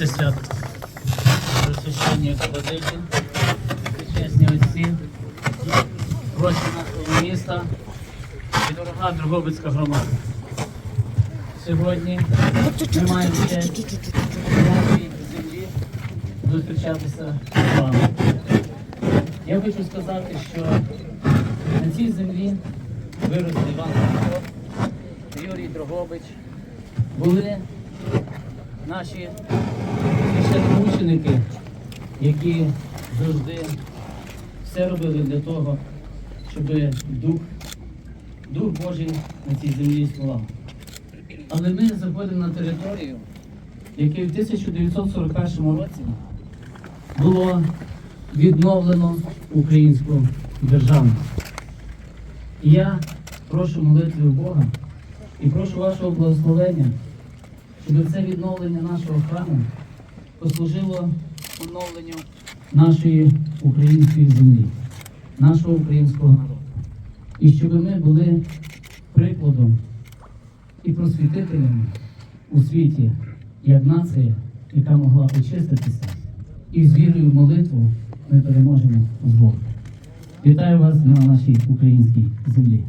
наше свято. Просвящення Кабадики, чесні отці, гості нашого міста і дорога Дрогобицька громада. Сьогодні ми маємо честь землі зустрічатися з вами. Я хочу сказати, що на цій землі виросли Іван Франко, Юрій Дрогобич, були наші священномученики, які завжди все робили для того, щоб Дух, Дух Божий на цій землі існував. Але ми заходимо на територію, яку в 1941 році було відновлено українську державність. І я прошу молитви Бога і прошу вашого благословення, щоб це відновлення нашого храму послужило оновленню нашої української землі, нашого українського народу. І щоб ми були прикладом і просвітителями у світі, як нація, яка могла очиститися, і з вірою в молитву ми переможемо з Богом. Вітаю вас на нашій українській землі.